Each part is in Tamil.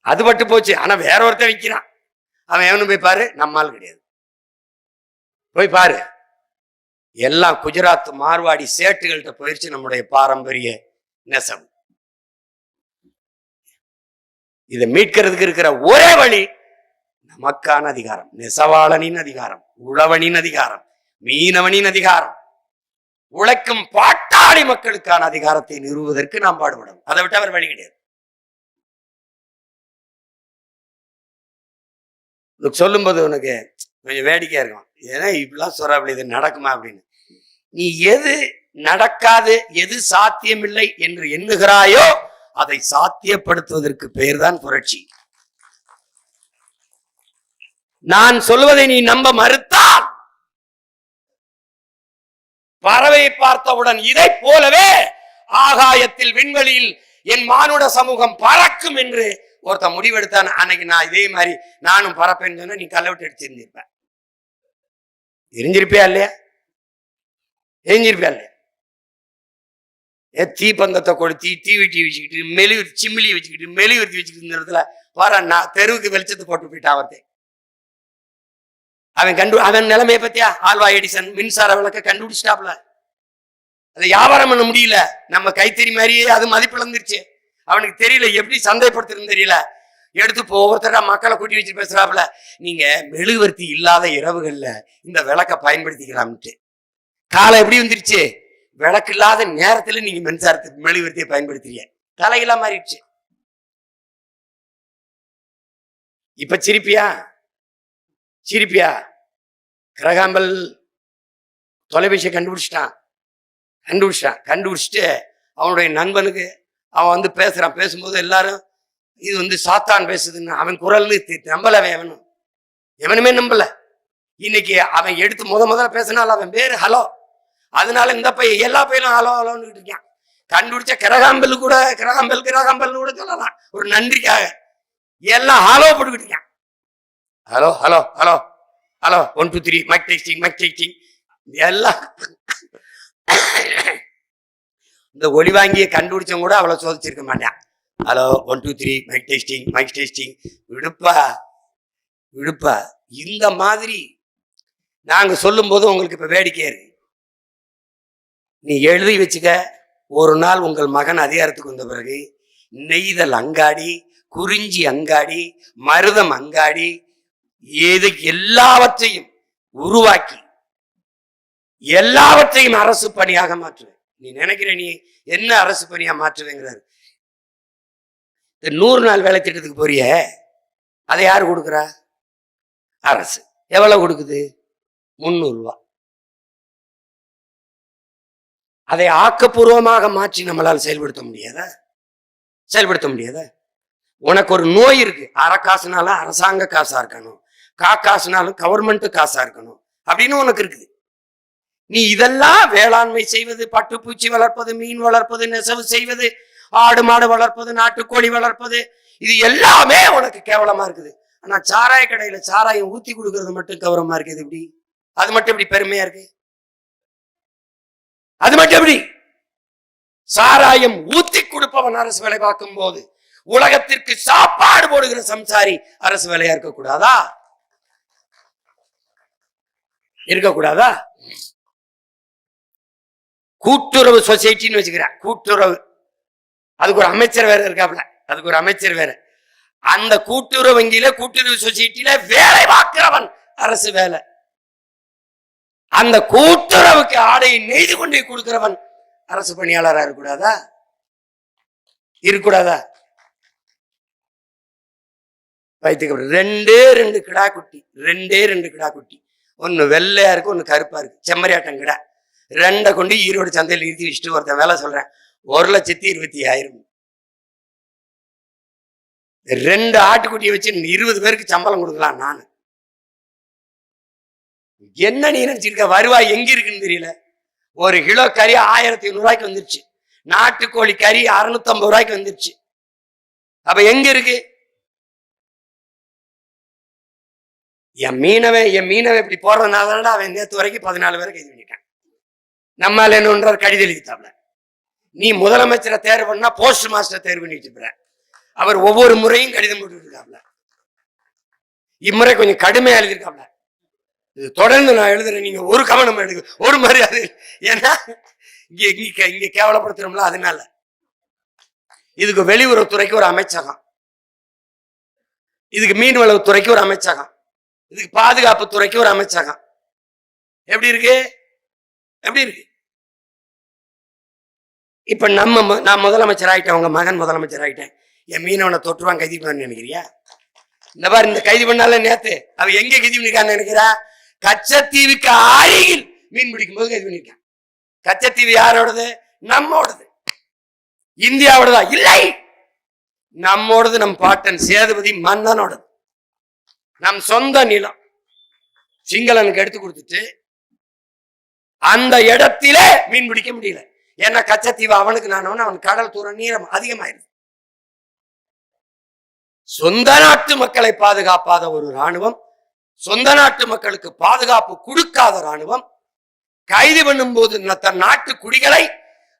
அது பட்டு போச்சு. ஆனா வேற ஒருத்தன் விற்கிறான் அவன் எவனும் போய் பாரு நம்மால் கிடையாது. போய் பாரு. எல்லாம் குஜராத் மார்வாடி சேட்டுகள்கிட்ட போயிடுச்சு நம்முடைய பாரம்பரிய நெசவு. இதை மீட்கிறதுக்கு இருக்கிற ஒரே வழி நமக்கான அதிகாரம். நெசவாளனின் அதிகாரம் உழவனின் அதிகாரம் மீனவனின் அதிகாரம். உழைக்கும் பாட்டாளி மக்களுக்கான அதிகாரத்தை நிறுவுவதற்கு நாம் பாடுபடும் அதை விட்டு அவர் வழி கிடையாது. சொல்லும்போது உனக்கு கொஞ்சம் வேடிக்கையா இருக்கும். ஏன்னா இப்படிலாம் சொல்றாப்புல இது நடக்குமா அப்படின்னு. நீ எது நடக்காது எது சாத்தியமில்லை என்று எண்ணுகிறாயோ அதை சாத்தியப்படுத்துவதற்கு பெயர்தான் புரட்சி. நான் சொல்வதை நீ நம்ப மறுத்தால் பறவையை பார்த்தவுடன் இதை போலவே ஆகாயத்தில் விண்வெளியில் என் மானுட சமூகம் பறக்கும் என்று ஒருத்தன் முடிவெடுத்தான் அன்னைக்கு நான் இதே மாதிரி நானும் பறப்பேன்னு சொன்னா நீ கல்லை விட்டு எடுத்திருந்திருப்ப. எரிஞ்சிருப்பியா இல்லையா? எரிஞ்சிருப்பியா இல்லையா? ஏ தீப்பந்தத்தை கொளுத்தி தீவெட்டி வச்சுக்கிட்டு மெழுகு சிம்மிலி வச்சுக்கிட்டு மெழுகுவர்த்தி வச்சுக்கிட்டு இந்த இடத்துல வர நான் தெருவுக்கு வெளிச்சத்தை போட்டு போயிட்டான் அவர்த்தே. அவன் கண்டு அவன் நிலைமையை பத்தியா? ஆல்வா எடிசன் மின்சார விளக்க கண்டுபிடிச்சிட்டாப்ல அதை வியாபாரம் பண்ண முடியல. நம்ம கைத்தறி மாதிரியே அது மதிப்பிழந்துருச்சு. அவனுக்கு தெரியல எப்படி சந்தைப்படுத்துறதுன்னு தெரியல. எடுத்து இப்போ ஒவ்வொருத்தரா மக்களை கூட்டி வச்சு பேசுறாப்புல. நீங்க மெழுகுவர்த்தி இல்லாத இரவுகள்ல இந்த விளக்கை பயன்படுத்திக்கலாம்ட்டு காலம் எப்படி வந்துருச்சு விளக்கு இல்லாத நேரத்துல நீங்க மின்சாரத்துக்கு மெழுகுவர்த்தியை பயன்படுத்துறீங்க. தலையெல்லாம் மாறிடுச்சு. இப்ப சிரிப்பியா? சிரிப்பியா? கிரகாம்பல் தொலைபேசியை கண்டுபிடிச்சிட்டான். கண்டுபிடிச்சிட்டான். கண்டுபிடிச்சிட்டு அவனுடைய நண்பனுக்கு அவன் வந்து பேசுகிறான் பேசும்போது எல்லாரும் இது வந்து சாத்தான் பேசுதுன்னு. அவன் குரல்னு தி- நம்பல அவன் எவனும். எவனுமே நம்பல. இன்னைக்கு அவன் எடுத்து முத முதல்ல பேசினால அவன் பேர் ஹலோ. அதனால இந்த பையன் எல்லா பையனும் ஹலோ ஹலோன்னு இருக்கான். கண்டுபிடிச்ச கிரகாம்பல் கூட கிரகாம்பல் கிரகாம்பல் கூட சொல்லலாம். ஒரு நன்றிக்காக. எல்லாம் ஹலோ போட்டுக்கிட்டு இருக்கான். Hello hello hello hello. One two three mic testing mic testing எல்லாம் இந்த ஒளி வாங்கிய கண்டுபிடிச்சவங்க கூட அவ்வளோ சோதிச்சிருக்க மாட்டேன். Hello one two three mic testing mic testing விடுப்பா விடுப்பா. இந்த மாதிரி நாங்க சொல்லும்போது உங்களுக்கு இப்போ வேடிக்கையா இருக்கு. நீ எழுதி வச்சுக்க. ஒரு நாள் உங்கள் மகன் அதிகாரத்துக்கு வந்த பிறகு நெய்தல் அங்காடி குறிஞ்சி அங்காடி மருதம் அங்காடி எது எல்லாவற்றையும் உருவாக்கி எல்லாவற்றையும் அரசு பணியாக மாற்றுவேன். நீ நினைக்கிற நீ என்ன அரசு பணியா மாற்றுவேங்கிறாரு இந்த நூறு நாள் வேலை திட்டத்துக்கு போறிய அதை யார் கொடுக்குறா? அரசு. எவ்வளவு கொடுக்குது? முந்நூறு அதை ஆக்கப்பூர்வமாக மாற்றி நம்மளால் செயல்படுத்த முடியாதா? செயல்படுத்த முடியாதா? உனக்கு ஒரு நோய் இருக்கு. அரை காசுனாலும் அரசாங்க காசா இருக்கணும். கா காசுனாலும் கவர்மெண்ட் காசா இருக்கணும். அப்படின்னு உனக்கு இருக்குது. நீ இதெல்லாம் வேளாண்மை செய்வது பட்டுப்பூச்சி வளர்ப்பது மீன் வளர்ப்பது நெசவு செய்வது ஆடு மாடு வளர்ப்பது நாட்டுக்கோழி வளர்ப்பது இது எல்லாமே உனக்கு கேவலமா இருக்குது. ஆனா சாராய கடையில சாராயம் ஊத்தி கொடுக்கறது மட்டும் கௌரவமா இருக்குது இப்படி அது மட்டும் இப்படி பெருமையா இருக்கு? அது மட்டும் எப்படி? சாராயம் ஊத்தி கொடுப்பவன் அரசு வேலை பார்க்கும் போது உலகத்திற்கு சாப்பாடு போடுகிற சம்சாரி அரசு வேலையா இருக்கக்கூடாதா? இருக்கக்கூடாதா? கூட்டுறவு சொசைட்டின்னு வச்சுக்கிறேன். கூட்டுறவு. அதுக்கு ஒரு அமைச்சர் வேற இருக்காப்ல அதுக்கு ஒரு அமைச்சர் வேற. அந்த கூட்டுறவு வங்கியில கூட்டுறவு சொசைட்டில வேலை பார்க்கிறவன் அரசு வேலை. அந்த கூட்டுறவுக்கு ஆடையை நெய்து கொண்டே கொடுக்கிறவன் அரசு பணியாளராக இருக்கக்கூடாதா? இருக்கக்கூடாதா? வைத்துக்க ரெண்டே ரெண்டு கிடா குட்டி. ரெண்டே ரெண்டு கிடா குட்டி. ஒன்னு வெள்ளையா இருக்கு ஒன்னு கருப்பா இருக்கு. செம்மறியாட்டம் கிடா. ரெண்டை கொண்டு ஈரோடு சந்தையில் நிறுத்தி வச்சுட்டு ஒருத்தன் வேலை சொல்றேன். ஒரு லட்சத்தி இருபத்தி ஆயிரம். ரெண்டு ஆட்டுக்குட்டியை வச்சு இருபது பேருக்கு சம்பளம் கொடுக்கலாம் நான். என்ன நீ நினைச்சிருக்க? வருவாய் எங்க இருக்குன்னு தெரியல. ஒரு கிலோ கறி ஆயிரத்தி ரூபாய்க்கு வந்துருச்சு. நாட்டுக்கோழி கறி அறுநூத்தம்பது ரூபாய்க்கு வந்துருச்சு. அப்ப எங்க இருக்கு? என் மீனவன் என் மீனவன் இப்படி போறதுனால அவன் நேற்று வரைக்கும் பதினாலு பேரை கைது பண்ணிட்டான். நம்மால என்ன கடிதம் எழுதிட்டாப்ல நீ முதலமைச்சரை தேர்வு பண்ணா போஸ்ட் மாஸ்டர் தேர்வு பண்ணிட்டு அவர் ஒவ்வொரு முறையும் கடிதம் போட்டு இருக்காப்ல இம்முறை கொஞ்சம் கடுமையா எழுதியிருக்காப்ல. இது தொடர்ந்து நான் எழுதுறேன். நீங்க ஒரு கவனம் எடுக்க ஒரு மரியாதை இல்லை. ஏன்னா இங்க இங்க இங்க கேவலப்படுத்துறோம்ல அதனால. இதுக்கு வெளியுறவுத்துறைக்கு ஒரு அமைச்சகம். இதுக்கு மீன்வளவுத்துறைக்கு ஒரு அமைச்சகம். இதுக்கு பாதுகாப்பு துறைக்கு ஒரு அமைச்சகம். எப்படி இருக்கு? எப்படி இருக்கு? இப்ப நம்ம மு- நான் முதலமைச்சர் ஆகிட்டேன் உங்க மகன் முதலமைச்சர் ஆகிட்டேன் என் மீனவனை தொற்றுவான் கைதி பண்ண நினைக்கிறியா? இந்த பாரு இந்த கைது பண்ணால நேத்து? அவ எங்க கைதி பண்ணிருக்கான்னு நினைக்கிறா? கச்சத்தீவுக்கு அருகில் மீன் பிடிக்கும் போது கைது பண்ணிருக்கான். கச்சத்தீவு யாரோடது? நம்மோடது. இந்தியாவோடதா? இல்லை. நம்மோடது நம் பாட்டன் சேதுபதி மன்னனோடது. நம் சொந்த நிலம். சிங்களனுக்கு எடுத்து கொடுத்துட்டு அந்த இடத்திலே மீன் பிடிக்க முடியல. ஏன்னா கச்சத்தீவு அவனுக்கு நான் அவன் கடல் தூரம் நீரம் அதிகமாயிருது சொந்த நாட்டு மக்களை பாதுகாப்பாத ஒரு ராணுவம் சொந்த நாட்டு மக்களுக்கு பாதுகாப்பு கொடுக்காத ராணுவம் கைது பண்ணும் போது தன் நாட்டு குடிகளை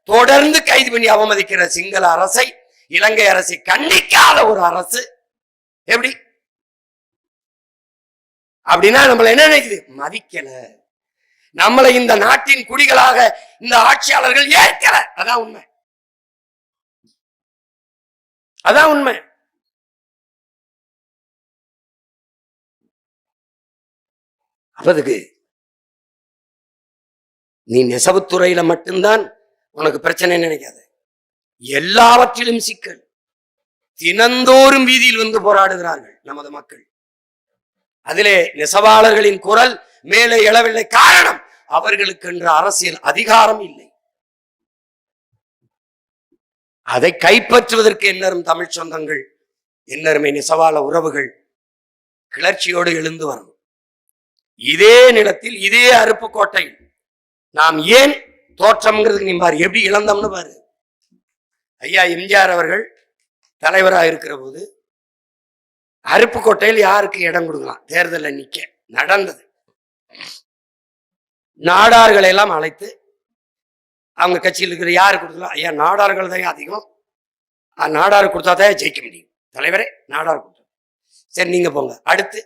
தொடர்ந்து கைது பண்ணி அவமதிக்கிற சிங்கள அரசை இலங்கை அரசை கண்டிக்காத ஒரு அரசு. எப்படி? அப்படின்னா நம்மள என்ன நினைக்குது? மதிக்கல. நம்மளை இந்த நாட்டின் குடிகளாக இந்த ஆட்சியாளர்கள் ஏற்கல அதான் உண்மை. அதான் உண்மை. அப்பதுக்கு நீ நெசவுத்துறையில மட்டும்தான் உனக்கு பிரச்சனை நினைக்காத. எல்லாவற்றிலும் சிக்கல். தினந்தோறும் வீதியில் வந்து போராடுகிறார்கள் நமது மக்கள். அதிலே நெசவாளர்களின் குரல் மேலே எழவில்லை. காரணம் அவர்களுக்கு என்று அரசியல் அதிகாரம் இல்லை. அதை கைப்பற்றுவதற்கு என்னரும் தமிழ் சொந்தங்கள் என்னருமே நெசவாள உறவுகள் கிளர்ச்சியோடு எழுந்து வரணும். இதே நிலத்தில் இதே அருப்புக்கோட்டை நாம் ஏன் தோற்றம்ங்கிறதுக்கு நீ பாரு எப்படி இழந்தோம்னு பாரு. ஐயா எம்ஜிஆர் அவர்கள் தலைவராக இருக்கிற போது அருப்புக்கோட்டையில் யாருக்கு இடம் கொடுக்கலாம்? தேர்தலில் நிக்க நடந்தது. நாடார்களை எல்லாம் அழைத்து அவங்க கட்சியில் இருக்கிற யார் கொடுக்கலாம் ஐயா நாடார்கள் தான் அதிகம். நாடார் கொடுத்தா தான் ஜெயிக்க முடியும். தலைவரே நாடார் கொடுத்தோம் சரி நீங்க போங்க. அடுத்து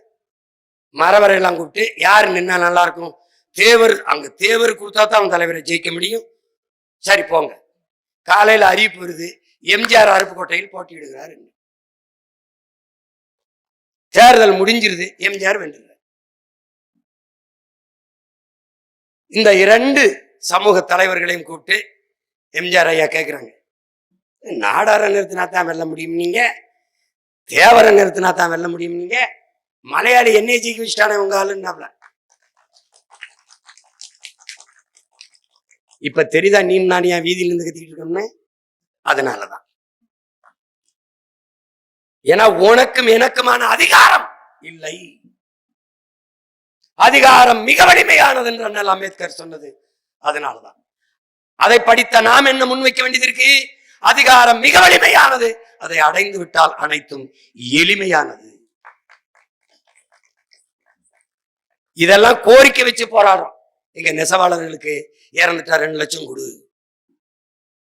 மரவரை எல்லாம் கூப்பிட்டு யார் நின்னா நல்லா இருக்கும்? தேவர் அங்க தேவர் கொடுத்தா தான் அவங்க தலைவரை ஜெயிக்க முடியும். சரி போங்க. காலையில அறிவிப்பு வருது. எம்ஜிஆர் அருப்புக்கோட்டையில் போட்டியிடுகிறார் தேர்தல் முடிஞ்சிருது. எம்ஜிஆர் வென்றுகிறார் இந்த இரண்டு சமூக தலைவர்களையும் கூப்பிட்டு எம்ஜிஆர் ஐயா கேட்குறாங்க நாடாரை நிறுத்தினா தான் வெல்ல முடியும் நீங்க? தேவரை நிறுத்தினா தான் வெல்ல முடியும் நீங்க? மலையாளி என்ஏஜிக்கு ஜெயிக்க வச்சுட்டானே உங்க ஆளுன்னாப்ல. இப்ப தெரியுதா நீ நான் என் வீதியில இருந்து கத்திக்கிட்டு இருக்கோம்னு? அதனாலதான். ஏன்னா உனக்கும் எனக்குமான அதிகாரம் இல்லை. அதிகாரம் மிக வலிமையானது என்று அண்ணல் அம்பேத்கர் சொன்னது. அதனாலதான். அதை படித்த நாம் என்ன முன்வைக்க வேண்டியது இருக்கு அதிகாரம் மிக வலிமையானது. அதை அடைந்து விட்டால் அனைத்தும் எளிமையானது. இதெல்லாம் கோரிக்கை வச்சு போராடுறோம். எங்க நெசவாளர்களுக்கு இறந்துட்டா ரெண்டு லட்சம் கொடு.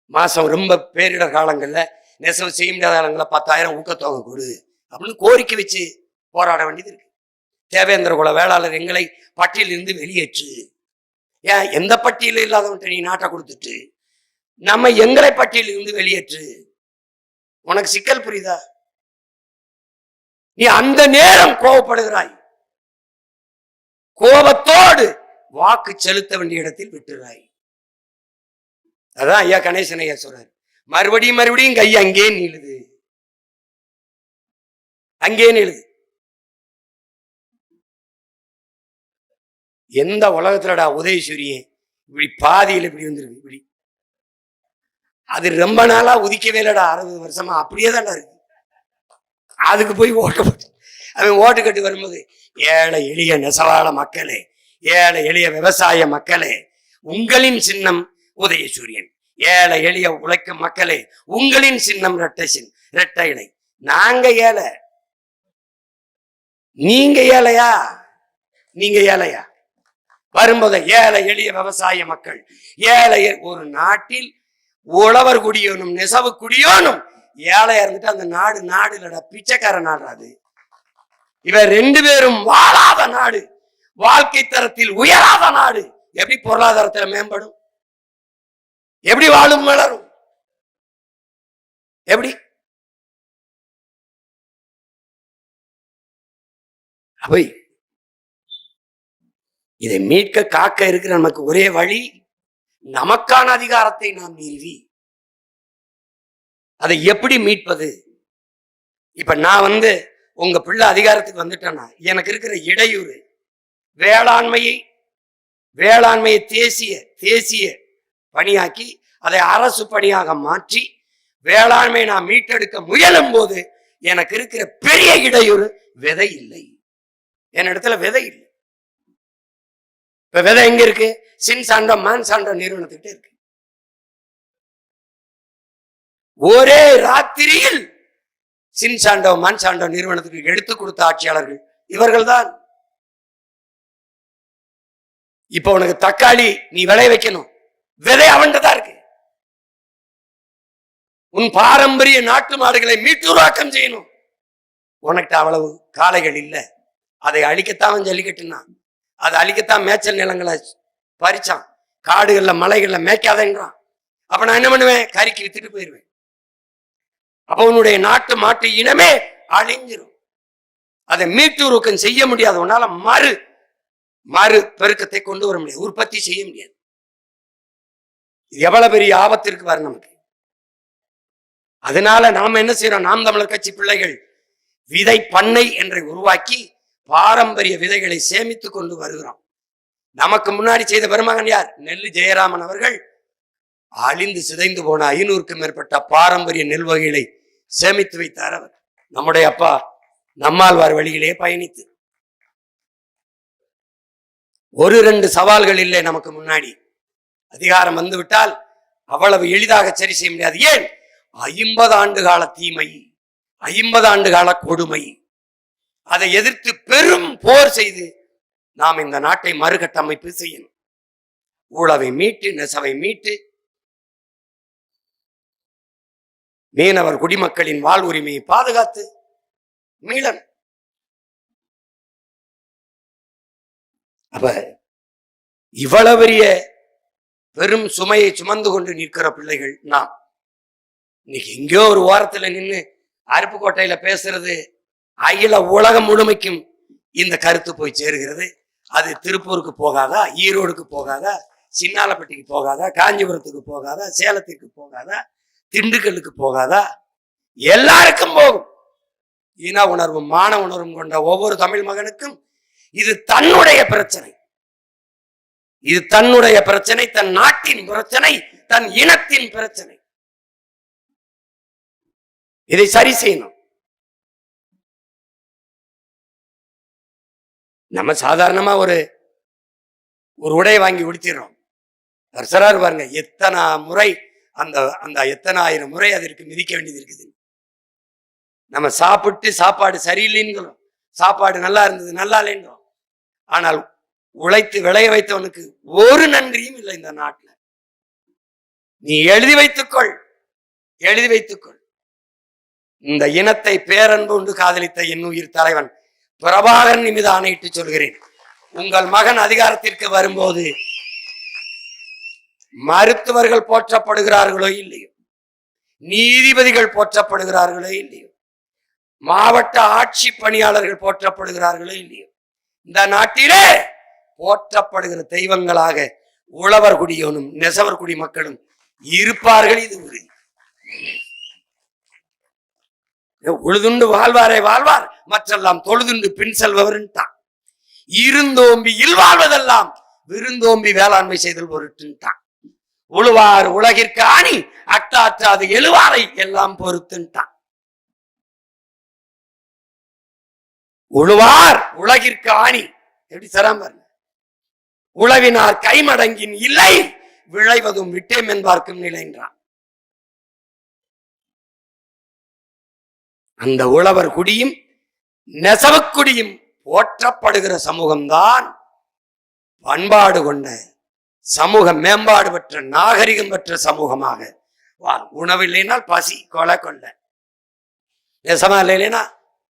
மாசம் ரொம்ப பேரிடர் காலங்கள்ல நெசவு செய்ய முடியாத காலங்களில் பத்தாயிரம் ஊக்கத்தொகை கொடு. அப்படின்னு கோரிக்கை வச்சு போராட வேண்டியது இருக்கு. தேவேந்திர குல வேளாளர் எங்களை பட்டியலிருந்து வெளியேற்று. ஏன் எந்த பட்டியலும் இல்லாதவன்ட்ட நீ நாட்டை கொடுத்துட்டு நம்ம எங்களை பட்டியலிருந்து வெளியேற்று. உனக்கு சிக்கல் புரியுதா? நீ அந்த நேரம் கோபப்படுகிறாய் கோபத்தோடு வாக்கு செலுத்த வேண்டிய இடத்தில் விட்டுறாய். அதான் ஐயா கணேசன் ஐயா சொல்றாரு. மறுபடியும் மறுபடியும் கை அங்கே நீளுது. அங்கே நீளுது எந்த உலகத்துலடா உதயசூரியே இப்படி பாதியில் இப்படி வந்துருக்கு இப்படி. அது ரொம்ப நாளா உதிக்கவே இல்லடா அறுபது வருஷமா. அப்படியே தான்டா இருக்கு. அதுக்கு போய் ஓட்டு போட்டு அவன் ஓட்டு கட்டி வரும்போது ஏழை எளிய நெசவாள மக்களே ஏழை எளிய விவசாய மக்களே உங்களின் சின்னம் உதயசூரியன் ஏழை எளிய உழைக்கும் மக்களே உங்களின் சின்னம் ரெட்டை சின் ரெட்டை இலை நாங்க ஏழை. நீங்க ஏழையா? நீங்க ஏழையா? வரும்போது ஏழை எளிய விவசாய மக்கள் ஏழை ஒரு நாட்டில் உழவர் குடியோனும் நெசவு குடியோனும் ஏழையா இருந்துட்டு அந்த நாடு நாடு இல்லடா பிச்சைக்கார நாடு இவர் ரெண்டு பேரும் வாழாத நாடு வாழ்க்கை தரத்தில் உயராத நாடு. எப்படி பொருளாதாரத்தில் மேம்படும்? எப்படி வாழும் வளரும்? எப்படி? அவை இதை மீட்க காக்க இருக்கிற நமக்கு ஒரே வழி நமக்கான அதிகாரத்தை நாம் நிறுவி அதை எப்படி மீட்பது? இப்ப நான் வந்து உங்க பிள்ளை அதிகாரத்துக்கு வந்துட்டேன்னா எனக்கு இருக்கிற இடையூறு வேளாண்மையை வேளாண்மையை தேசிய தேசிய பணியாக்கி அதை அரசு பணியாக மாற்றி வேளாண்மையை நான் மீட்டெடுக்க முயலும் போது எனக்கு இருக்கிற பெரிய இடையூறு விதை இல்லை. என் இடத்துல விதை இல்லை. இப்ப விதை எங்க இருக்கு? சின் சாண்டம் மான் சாண்டம் நிறுவனத்துக்கிட்டே இருக்கு. ஒரே ராத்திரியில் சின் சாண்டோ மண் சாண்டோ நிறுவனத்துக்கு எடுத்து கொடுத்த ஆட்சியாளர்கள் இவர்கள் தான் இப்ப உனக்கு தக்காளி நீ விளைய வைக்கணும். விதை அவன்கிட்ட இருக்கு. உன் பாரம்பரிய நாட்டு மாடுகளை மீட்டுருவாக்கம் செய்யணும். உனக்கு அவ்வளவு காளைகள் இல்ல. அதை அழிக்கத்தான் ஜல்லிக்கட்டுனா அதை அழிக்கத்தான் மேய்ச்சல் நிலங்களை பறிச்சான். காடுகள்ல மலைகளில் மேய்க்காதேங்கிறான் அப்ப நான் என்ன பண்ணுவேன்? கறிக்கு வித்துட்டு போயிடுவேன் அப்போ உன்னுடைய நாட்டு மாட்டு இனமே அழிஞ்சிரும். அதை மீட்டுருக்கம் செய்ய முடியாது. உன்னால மறு மறு பெருக்கத்தை கொண்டு வர முடியாது. உற்பத்தி செய்ய முடியாது. இது எவ்வளவு பெரிய ஆபத்திற்கு வர நமக்கு. அதனால நாம என்ன செய்யறோம்? நாம் தமிழர் கட்சி பிள்ளைகள் விதை பண்ணை என்றை உருவாக்கி பாரம்பரிய விதைகளை சேமித்து கொண்டு வருகிறோம் நமக்கு முன்னாடி செய்த பெருமகன் யார்? நெல்லு ஜெயராமன் அவர்கள். அழிந்து சிதைந்து போன ஐநூறுக்கும் மேற்பட்ட பாரம்பரிய நெல் வகைகளை சேமித்து வைத்தார் அவர். நம்முடைய அப்பா நம்மாழ்வார் வழியிலே பயணித்து. ஒரு ரெண்டு சவால்கள் இல்லை நமக்கு முன்னாடி. அதிகாரம் வந்துவிட்டால் அவ்வளவு எளிதாக சரி செய்ய முடியாது. ஏன்? ஐம்பது ஆண்டு கால தீமை ஐம்பது ஆண்டு கால கொடுமை. அதை எதிர்த்து பெரும் போர் செய்து நாம் இந்த நாட்டை மறுகட்டமைப்பு செய்யணும். ஊழவை மீட்டு நெசவை மீட்டு மீனவர் குடிமக்களின் வாழ் உரிமையை பாதுகாத்து மீளன் அப்ப இவ்வளவு பெரிய பெரும் சுமையை சுமந்து கொண்டு நிற்கிற பிள்ளைகள் நாம். இன்னைக்கு எங்கேயோ ஒரு ஓரத்துல நின்று அருப்புக்கோட்டையில பேசுறது அகில உலகம் முழுமைக்கும் இந்த கருத்து போய் சேருகிறது. அது திருப்பூருக்கு போகாதா ஈரோடுக்கு போகாதா சின்னாலப்பட்டிக்கு போகாதா காஞ்சிபுரத்துக்கு போகாதா சேலத்துக்கு போகாதா திண்டுக்கல்லுக்கு போகாதா? எல்லாருக்கும் போகும். இன உணர்வும் மான உணர்வும் கொண்ட ஒவ்வொரு தமிழ் மகனுக்கும் இது தன்னுடைய பிரச்சனை. இது தன்னுடைய பிரச்சனை தன் நாட்டின் பிரச்சனை தன் இனத்தின் பிரச்சனை. இதை சரி செய்யணும். நம்ம சாதாரணமா ஒரு ஒரு உடை வாங்கி உடுத்திடுறோம். தர்சரார் பாருங்க எத்தனை முறை அந்த அந்த எத்தனை ஆயிரம் முறை அதற்கு மிதிக்க வேண்டியது இருக்குது. நம்ம சாப்பிட்டு சாப்பாடு சரியில்லைங்கிறோம் சாப்பாடு நல்லா இருந்தது நல்லா இல்லைன்றோம். ஆனால் உழைத்து விளைய வைத்தவனுக்கு ஒரு நன்றியும் இல்லை இந்த நாட்டுல. நீ எழுதி வைத்துக்கொள் எழுதி வைத்துக்கொள். இந்த இனத்தை பேரன்பு உண்டு காதலித்த என் உயிர் தலைவன் பிரபாகரன் மீது ஆணையிட்டு சொல்கிறேன். உங்கள் மகன் அதிகாரத்திற்கு வரும்போது மருத்துவர்கள் போற்றப்படுகிறார்களோ இல்லையோ? நீதிபதிகள் போற்றப்படுகிறார்களோ இல்லையோ? மாவட்ட ஆட்சி பணியாளர்கள் போற்றப்படுகிறார்களோ இல்லையோ? இந்த நாட்டிலே போற்றப்படுகிற தெய்வங்களாக உழவர் குடியோனும் நெசவர் குடி மக்களும் இருப்பார்கள் இது உறுதி. உழுதுண்டு வாழ்வாரே வாழ்வார். மற்றெல்லாம் தொழுதுண்டு பின் செல்பவர்ன்ட்டான். இருந்தோம்பி இல்வாழ்வதெல்லாம் விருந்தோம்பி வேளாண்மை செய்தல் பொருட்டுன்ட்டான். உழுவார் உலகிற்கு ஆணி அட்டாற்றாது எழுவாரை எல்லாம் பொறுத்துன்ட்டான். உழுவார் உலகிற்கு ஆணி. எப்படி தராம உழவினார் கைமடங்கின் இல்லை விளைவதும் விட்டேம் என்பார்க்கும் நிலைன்றான். அந்த உழவர் குடியும் நெசவுக்குடியும் போற்றப்படுகிற சமூகம்தான் பண்பாடு கொண்ட சமூக மேம்பாடு பெற்ற நாகரிகம் பெற்ற சமூகமாக வாழ். உணவில்லைனால் பசி கொலை கொள்ள. நெசமா இல்லை இல்லைன்னா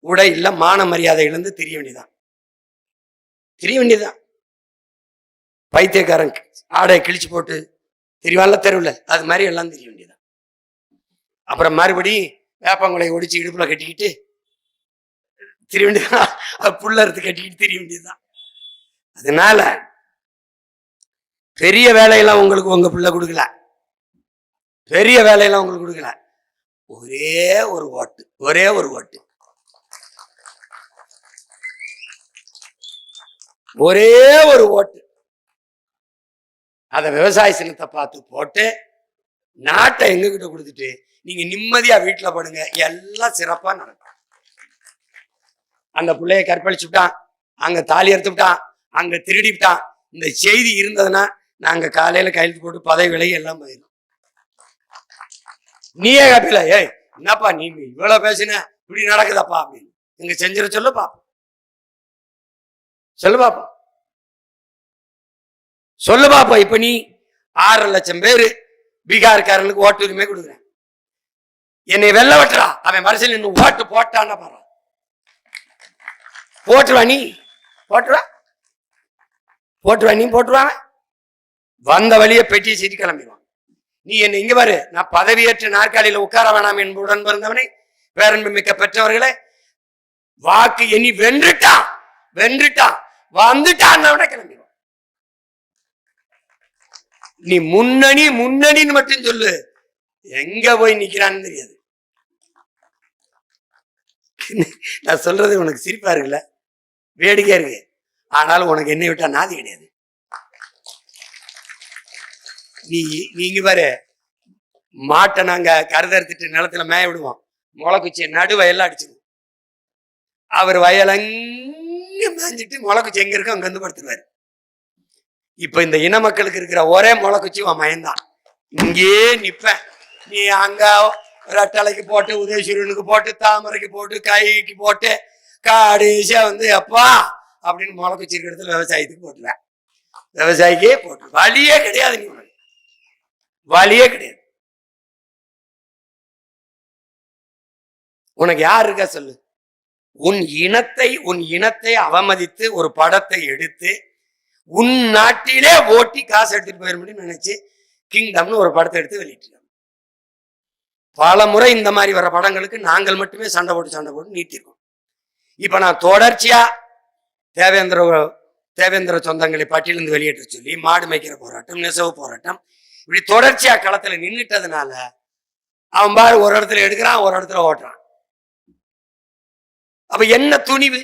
உடை இல்லை மான மரியாதை இழந்து திரிய வேண்டியதான் திரிய வேண்டியதுதான். பைத்தியக்காரன் ஆடையை கிழிச்சு போட்டு திரிவான்ல தெருவில் அது மாதிரி எல்லாம் தெரிய வேண்டியதான் அப்புறம் மறுபடி வேப்பங்குலையை ஒடிச்சு இடுப்புல கட்டிக்கிட்டு திரிய வேண்டியதான் அது புல்ல அறுத்து கட்டிக்கிட்டு திரிய வேண்டியதுதான். அதனால பெரிய வேலையெல்லாம் உங்களுக்கு உங்க பிள்ளை கொடுக்கல. பெரிய வேலையெல்லாம் உங்களுக்கு கொடுக்கல. ஒரே ஒரு ஓட்டு ஒரே ஒரு ஓட்டு. ஒரே ஒரு ஓட்டு. அதை விவசாய சின்னத்தை பார்த்து போட்டு நாட்டை எங்ககிட்ட கொடுத்துட்டு நீங்க நிம்மதியா வீட்டுல படுங்க. எல்லாம் சிறப்பா நடக்கும். அந்த பிள்ளைய கற்பழிச்சு விட்டான் அங்க தாலி அறுத்து விட்டான். அங்க திருடி விட்டான். இந்த செய்தி இருந்ததுன்னா நாங்க காலையில கையெழுத்து போட்டு பதவி விலகி எல்லாம் போயிடும் நீயே கப்பில ஏய் என்னப்பா நீ இவ்வளவு பேசின? இப்படி நடக்குதாப்பா அப்படின்னு. இங்க செஞ்சிட சொல்லு பாப்பா சொல்லு பாப்பா சொல்லு பாப்பா இப்ப நீ ஆறரை லட்சம் பேரு பீகார்காரனுக்கு ஓட்டுரிமை கொடுக்குறேன் என்னை வெள்ள வெட்டுறா. அவன் மனசில் நின்று ஓட்டு போட்டான்னா பாரு போட்டுருவா நீ. போட்டுருவா. போட்டுருவா நீ போட்டுருவா. வந்த வழியை பெட்டியை சீட்டி கிளம்பிடுவான். நீ என்ன இங்க பாரு. நான் பதவியேற்ற நாற்காலியில் உட்கார வேணாம் என்புடன் பிறந்தவனை பேரன்பு மிக்க பெற்றவர்களே வாக்கு இனி வென்றுட்டான். வென்றுட்டான். வந்துட்டான் கிளம்பிடுவான். நீ முன்னணி முன்னணின்னு மட்டும் சொல்லு. எங்க போய் நிக்கிறான்னு தெரியாது. நான் சொல்றது உனக்கு சிரிப்பா இருக்குல்ல? வேடிக்கையா இருக்கு. ஆனாலும் உனக்கு என்னை விட்டா நாதி கிடையாது. நீ நீங்க பாரு. மாட்டை நாங்க கருதறுத்துட்டு நிலத்துல மேய விடுவோம். முளைக்குச்சி நடு வயல்ல அடிச்சிருவோம். அவர் வயலங்க மேஞ்சிட்டு முளைக்குச்சி எங்க இருக்கோ அங்க வந்து படுத்துருவாரு. இப்ப இந்த இன மக்களுக்கு இருக்கிற ஒரே முளைக்குச்சி உன் மயந்தான். இங்கேயே நிப்பேன். நீ அங்க ரெட்டலைக்கு போட்டு உதயசூரியனுக்கு போட்டு தாமரைக்கு போட்டு கைக்கு போட்டு கடைசியா வந்து அப்பா அப்படின்னு முளைக்குச்சி எடுத்து இடத்துல விவசாயத்துக்கு போட்டுருவேன். விவசாயிக்கே போட்டு வழியே கிடையாது நீ உனக்கு. வழியே கிடையாது. உனக்கு யார் இருக்கா சொல்லு? உன் இனத்தை உன் இனத்தை அவமதித்து ஒரு படத்தை எடுத்து உன் நாட்டிலே ஓட்டி காசு எடுத்துட்டு போயிட முடியும்னு நினைச்சு கிங்டம்னு ஒரு படத்தை எடுத்து வெளியிட்டு பல முறை இந்த மாதிரி வர படங்களுக்கு நாங்கள் மட்டுமே சண்டை போட்டு சண்டை போட்டு நீட்டிருக்கோம். இப்போ நான் தொடர்ச்சியாக தேவேந்திர தேவேந்திர சொந்தங்களை பட்டியலிருந்து வெளியேற்ற சொல்லி மாடு மேய்க்கிற போராட்டம் நெசவு போராட்டம் இப்படி தொடர்ச்சியாக களத்தில் நின்றுட்டதுனால அவன் பாரு ஒரு இடத்துல எடுக்கிறான் ஒரு இடத்துல ஓட்டுறான். அப்ப என்ன துணிவு?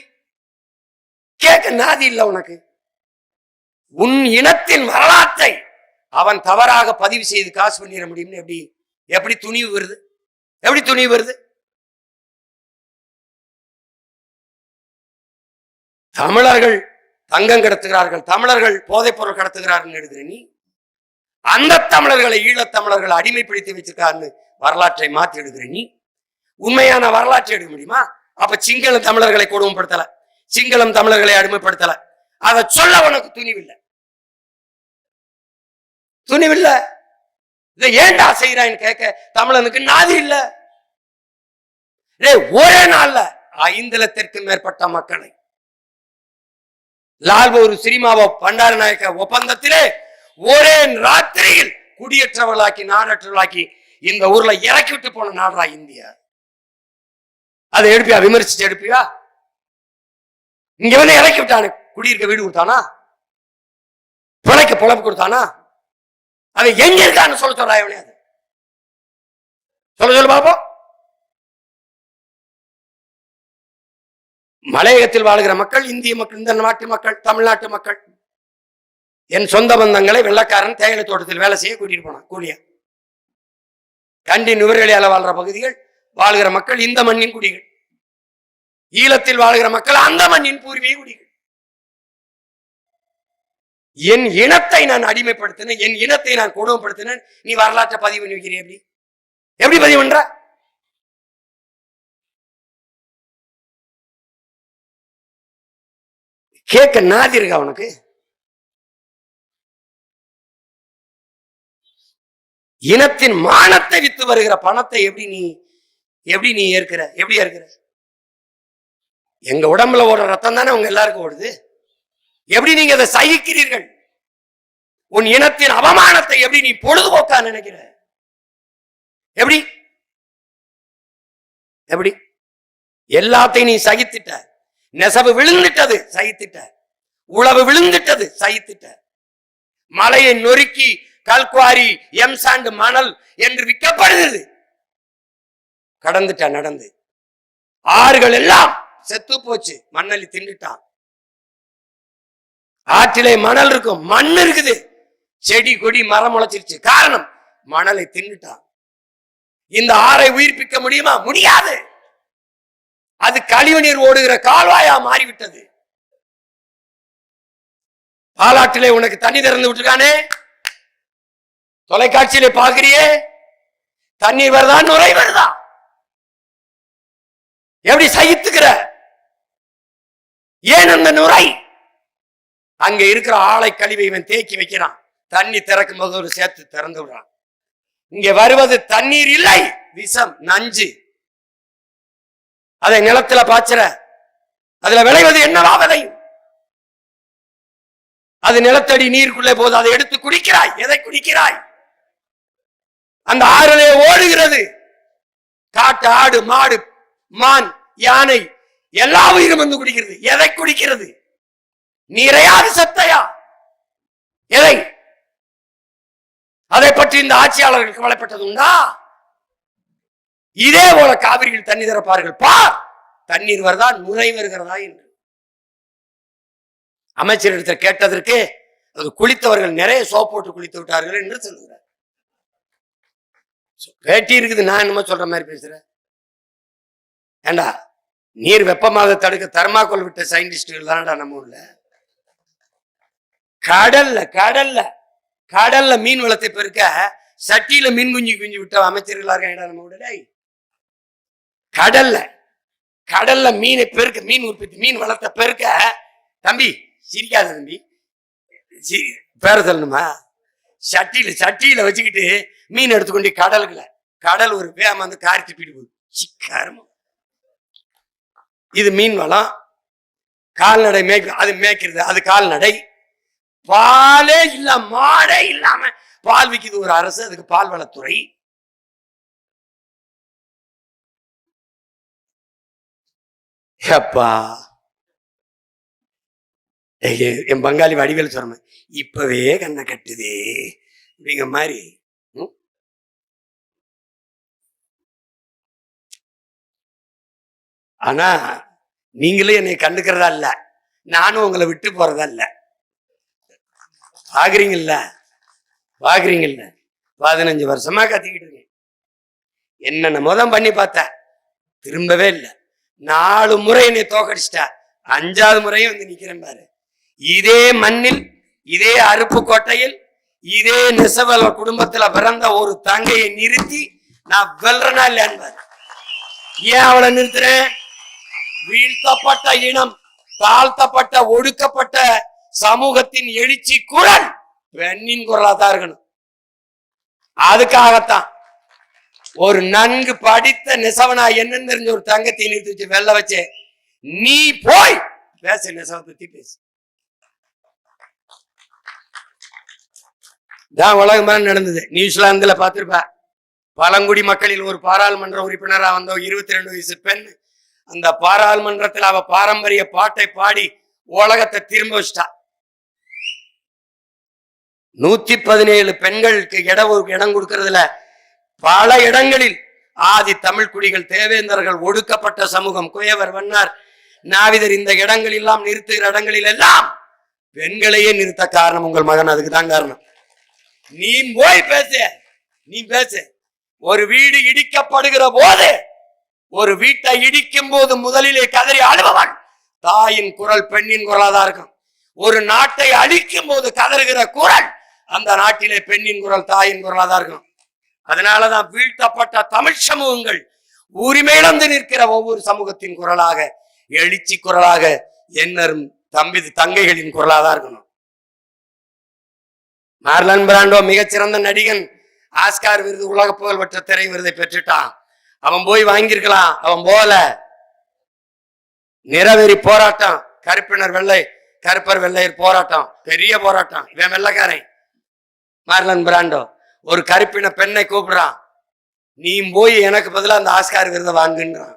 கேட்க நாதி இல்லை உனக்கு. உன் இனத்தின் வரலாற்றை அவன் தவறாக பதிவு செய்து காசு பண்ணிட முடியும்னு எப்படி எப்படி துணிவு வருது? எப்படி துணிவு வருது? தமிழர்கள் தங்கம் கடத்துகிறார்கள் தமிழர்கள் போதைப் பொருள் கடத்துகிறார்கள் எடுக்கிற நீ அந்த தமிழர்களை ஈழத் தமிழர்கள் அடிமைப்படுத்தி வச்சிருக்காருன்னு வரலாற்றை மாத்தி எடுக்கிற நீ உண்மையான வரலாற்றை எடுக்க முடியுமா? அப்ப சிங்கள தமிழர்களை கொடுமைப்படுத்தல சிங்களம் தமிழர்களை அடிமைப்படுத்தல. அதை சொல்ல உனக்கு துணிவில்லை. துணிவில்லை. இதை ஏன்டா செய்யறான்னு கேட்க தமிழனுக்கு நாதி இல்ல. டேய், ஒரே நாள்ல ஐந்து லட்சத்திற்கும் மேற்பட்ட மக்களை லால்பூர் சினிமாவோ பண்டார நாயக்க ஒப்பந்தத்திலே ஒரே ராத்திரியில் குடியேற்றவர்களாக்கி நாடற்றவர்களாக்கி இந்த ஊர்ல இறக்கி விட்டு போன நாடா இந்தியா. அதை எடுப்பியா விமர்சிச்சு எடுப்பியா? இங்க வந்து இறக்கி விட்டானு குடியிருக்க வீடு கொடுத்தானா? பிழைக்க பொழப்பு கொடுத்தானா? அவன் எங்க இருக்கான்னு சொல்ல சொல்றா எவனையாது சொல்ல சொல்லு பாப்போம். மலையகத்தில் வாழ்கிற மக்கள் இந்திய மக்கள் இந்த நாட்டு மக்கள் தமிழ்நாட்டு மக்கள் என் சொந்த பந்தங்களை வெள்ளக்காரன் தேயிலை தோட்டத்தில் வேலை செய்ய கூட்டிட்டு போனான் கூலியா. கண்டி நுவரெளியால வாழ்ற பகுதிகள் வாழ்கிற மக்கள் இந்த மண்ணின் குடிகள். ஈழத்தில் வாழ்கிற மக்கள் அந்த மண்ணின் பூர்வீக குடிகள். என் இனத்தை நான் அடிமைப்படுத்தினேன் என் இனத்தை நான் கொடுமைப்படுத்தினேன். நீ வரலாற்றை பதிவு பண்ணி வைக்கிறேன் எப்படி? எப்படி பதிவு பண்ற? கேட்க நாதி இருக்கா உனக்கு? இனத்தின் மானத்தை வித்து வருகிற பணத்தை எப்படி நீ எப்படி நீ ஏற்கிற? எப்படி ஏற்கிற? எங்க உடம்புல ஓடுற ரத்தம் தானே உங்க எல்லாருக்கும் ஓடுது. எப்படி நீங்க அதை சகிக்கிறீர்கள்? உன் இனத்தின் அவமானத்தை எப்படி நீ பொழுதுபோக்கா நினைக்கிற? எப்படி? எப்படி? எல்லாத்தையும் நீ சகித்துட்ட. நெசவு விழுந்துட்டது சகித்துட்ட. உழவு விழுந்துட்டது சகித்துட்ட. மலையை நொறுக்கி கல்குவாரி எம்சாண்டு மணல் என்று விற்கப்படுகிறது. கடந்துட்ட நடந்து. ஆறுகள் எல்லாம் செத்து போச்சு. மண்ணலி தின்னுட்டான். ஆற்றிலே மணல் இருக்கும் மண் இருக்குது. செடி கொடி மரம் முளைச்சிருச்சு. காரணம் மணலை தின்னுட்டான் இந்த ஆறை உயிர்ப்பிக்க முடியுமா? முடியாது. அது கழிவு நீர் ஓடுகிற கால்வாயா மாறிவிட்டது. பாலாற்றிலே உனக்கு தண்ணி திறந்து விட்டுருக்கானே. தொலைக்காட்சியிலே பாக்குறியே தண்ணீர் வருதா? நுரை வருதா? எப்படி சகித்துக்கிற? ஏன் அந்த நுரை? அங்க இருக்கிற ஆளை கழிவை இவன் தேக்கி வைக்கிறான். தண்ணி திறக்கும் போது ஒரு சேர்த்து திறந்து விடுறான். இங்க வருவது தண்ணீர் இல்லை விஷம் நஞ்சு. அதை நிலத்துல பாய்ச்சற அதுல விளைவது என்னவா விளையும் அது நிலத்தடி நீருக்குள்ளே போது அதை எடுத்து குடிக்கிறாய். எதை குடிக்கிறாய்? அந்த ஆறுலே ஓடுகிறது. காட்டு ஆடு மாடு மான் யானை எல்லா உயிரும் வந்து குடிக்கிறது. எதை குடிக்கிறது? நீரையா சத்தையா? எதை? அதை பற்றி இந்த ஆட்சியாளர்கள் கவலைப்பட்டது உண்டா? இதே போல காவிரியில் தண்ணி திறப்பார்கள். பார்! தண்ணீர் வருதா நுரை வருகிறதா என்று. அமைச்சரிடத்தில் கேட்டதற்கு அது குளித்தவர்கள் நிறைய சோப் போட்டு குளித்து விட்டார்கள் என்று சொல்லுகிறார். பேட்டி இருக்குது நான் என்னமோ சொல்ற மாதிரி பேசுறேன் ஏண்டா நீர் வெப்பமாக தடுக்க தர்மாக்கோல் விட்ட சயின்டிஸ்டுகள் தானடா நம்ம ஊர்ல? கடல்ல கடல்ல கடல்ல மீன் வளத்தை பெருக்க சட்டியில மீன் குஞ்சு குஞ்சு விட்ட அமைச்சர்களா இருக்காங்கடா நம்ம ஊர்ல கடல்ல கடல்ல மீனை பெருக்க மீன் உற்பத்தி மீன் வளத்தை பெருக்க தம்பி சிரிக்காத தம்பி சி- பேர சொல்லணுமா? சட்டியில சட்டியில வச்சுக்கிட்டு மீன் எடுத்துக்கொண்டு கடலுக்குள்ள கடல் ஒரு வேம வந்து காரி திப்பிட்டு போகுது. சிக்காரமா இது மீன் வளம். கால்நடை மேய்க்க அது மேய்க்கிறது அது கால்நடை. பாலே இல்ல மாடே இல்லாம. பால் விக்குது ஒரு அரசு அதுக்கு பால் வளத்துறை. என் பங்காளி வடிவேல் சொன்ன இப்பவே கண்ணை கட்டுதே. அப்படிங்கிற மாதிரி. ஆனா நீங்களும் என்னை கண்டுக்கிறதா இல்ல. நானும் உங்களை விட்டு போறதா இல்ல. பாக்குறீங்கல்ல? பாக்குறீங்கல்ல? பதினஞ்சு வருஷமா கத்திக்கிட்டு இருக்கேன். என்னென்ன முதம் பண்ணி பார்த்தேன் திரும்பவே இல்லை. நாலு முறை என்னை தோக்கடிச்சிட்டா. அஞ்சாவது முறையும் வந்து நிக்கிறேன் பாரு. இதே மண்ணில் இதே அருப்பு கோட்டையில் இதே நெசவல குடும்பத்துல பிறந்த ஒரு தங்கையை நிறுத்தி நான் வெல்றனா இல்லையான்னு பாரு. ஏன் அவளை நிறுத்துறேன்? வீழ்த்தப்பட்ட இனம் தாழ்த்தப்பட்ட ஒடுக்கப்பட்ட சமூகத்தின் எழுச்சி குரல் பெண்ணின் குரலா தான் இருக்கணும். அதுக்காகத்தான் ஒரு நன்கு படித்த நெசவனா என்னன்னு தெரிஞ்ச ஒரு தங்கத்தை நிறுத்தி வச்சு வெள்ள வச்சு நீ போய் பேச நெசவை பத்தி பேசு. தான் உலகம் மேல நடந்தது. நியூசிலாந்துல பார்த்திருப்ப பழங்குடி மக்களில் ஒரு பாராளுமன்ற உறுப்பினரா வந்த இருபத்தி ரெண்டு வயசு பெண் அந்த பாராளுமன்றத்தில் அவ பாரம்பரிய பாட்டை பாடி உலகத்தை திரும்ப வச்சிட்டா. நூத்தி பதினேழு பெண்களுக்கு இட இடம் கொடுக்கறதுல பல இடங்களில் ஆதி தமிழ் குடிகள் தேவேந்தர்கள் ஒடுக்கப்பட்ட சமூகம் குயவர் வண்ணார் நாவிதர் இந்த இடங்கள் எல்லாம் நிறுத்துகிற இடங்களில் எல்லாம் பெண்களையே நிறுத்த காரணம் உங்கள் மகன். அதுக்கு தான் காரணம். நீ போய் பேசு. நீ பேசு. ஒரு வீடு இடிக்கப்படுகிற போது ஒரு வீட்டை இடிக்கும் போது முதலிலே கதறி அழுபவன் தாயின் குரல் பெண்ணின் குரலாதான் இருக்கும். ஒரு நாட்டை அழிக்கும் போது கதறுகிற குரல் அந்த நாட்டிலே பெண்ணின் குரல் தாயின் குரலாதான் இருக்கும் அதனாலதான் வீழ்த்தப்பட்ட தமிழ் சமூகங்கள் உரிமையிழந்து நிற்கிற ஒவ்வொரு சமூகத்தின் குரலாக எழுச்சி குரலாக என்னரும் தம்பி தங்கைகளின் குரலாதான் இருக்கணும். மார்லன் பிராண்டோ மிகச்சிறந்த நடிகன் ஆஸ்கார் விருது உலக புகழ்பெற்ற திரை விருதை பெற்றுட்டான். அவன் போய் வாங்கியிருக்கலாம் அவன் போல நிறவெறி போராட்டம் கருப்பினர் வெள்ளை கருப்பர் வெள்ளையர் போராட்டம் பெரிய போராட்டம் இவன் வெள்ளைக்காரன். மார்லன் பிராண்டோ ஒரு கருப்பின பெண்ணை கூப்பிடுறான். நீ போய் எனக்கு பதிலாக அந்த ஆஸ்கார் விருதை வாங்குன்றான்.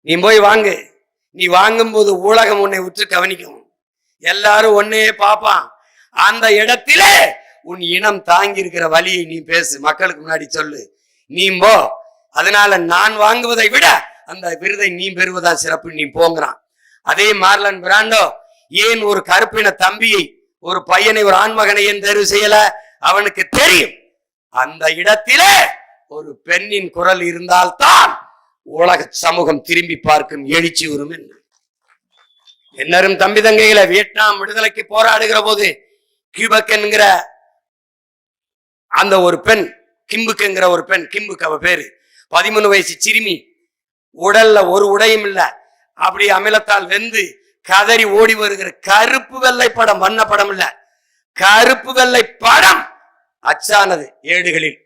நீ போய் வாங்கு. நீ வாங்கும்போது ஊடகம் உன்னை உற்று கவனிக்கும். எல்லாரும் ஒன்னையே பார்ப்பான். அந்த இடத்திலே உன் இனம் தாங்கி இருக்கிற வழியை நீ பேசு. மக்களுக்கு முன்னாடி சொல்லு. நீ போ. அதனால நான் வாங்குவதை விட அந்த விருதை நீ பெறுவதா சிறப்பு. நீ போங்கிறான். அதே மார்லன் பிராண்டோ ஏன் ஒரு கருப்பின தம்பியை ஒரு பையனை ஒரு ஆண்மகனை ஏன் தேர்வு செய்யல? அவனுக்கு தெரியும். அந்த இடத்திலே ஒரு பெண்ணின் குரல் இருந்தால்தான் உலக சமூகம் திரும்பி பார்க்கும் எழுச்சி வரும் என்னரும் தம்பி தங்கைகளை வியட்நாம் விடுதலைக்கு போராடுகிற போது கியூபக் என்கிற அந்த ஒரு பெண் கிம்புக்குங்கிற ஒரு பெண் கிம்புக்கு அவ பேரு. பதிமூணு வயசு சிறுமி. உடல்ல ஒரு உடையும் இல்லை. அப்படி அமிலத்தால் வெந்து கதறி ஓடி வருகிற கருப்பு வெள்ளை படம் வண்ண படம் இல்ல. கருப்பு வெள்ளை படம் அச்சானது ஏடுகளில்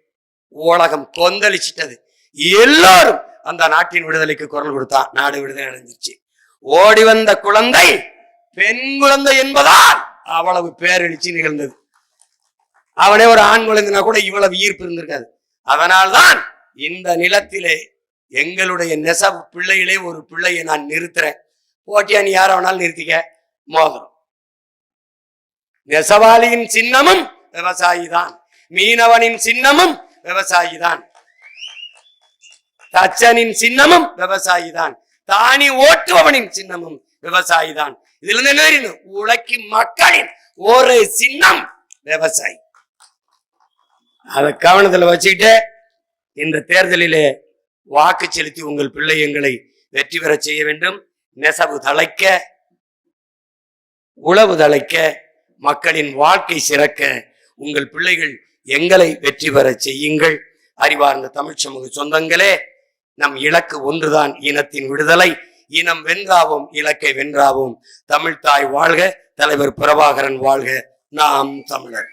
உலகம் கொந்தளிச்சிட்டது. எல்லோரும் அந்த நாட்டின் விடுதலைக்கு குரல் கொடுத்தான் நாடு விடுதலை அடைஞ்சிருச்சு. ஓடி வந்த குழந்தை பெண் குழந்தை என்பதால் அவ்வளவு பேரெழுச்சி நிகழ்ந்தது. அவனே ஒரு ஆண் குழந்தைனா கூட இவ்வளவு ஈர்ப்பு இருந்திருக்காது. அதனால்தான் இந்த நிலத்திலே எங்களுடைய நெசவு பிள்ளையிலே ஒரு பிள்ளையை நான் நிறுத்துறேன். போட்டியா நீ யார வேணாலும் நிறுத்திக்க? மோதிரம். நெசவாளியின் சின்னமும் விவசாயி தான் மீனவனின் சின்னமும் விவசாயி தான் தச்சனின் சின்னமும் விவசாயி தான் தானி ஓட்டுபவனின் சின்னமும் விவசாயி தான் இதுல இருந்து என்ன உழைக்கும் மக்களின் ஒரு சின்னம் விவசாயி. அதை கவனத்துல வச்சுக்கிட்டு இந்த தேர்தலிலே வாக்கு செலுத்தி உங்கள் பிள்ளை எங்களை வெற்றி பெற செய்ய வேண்டும். நெசவு தழைக்க உழவு தழைக்க மக்களின் வாழ்க்கை சிறக்க உங்கள் பிள்ளைகள் எங்களை வெற்றி பெற செய்யுங்கள். அறிவார்ந்த தமிழ் சமூக சொந்தங்களே நம் இலக்கு ஒன்றுதான் இனத்தின் விடுதலை. இனம் வென்றாவும் இலக்கை வென்றாவும். தமிழ்தாய் வாழ்க தலைவர் பிரபாகரன் வாழ்க. நாம் தமிழர்.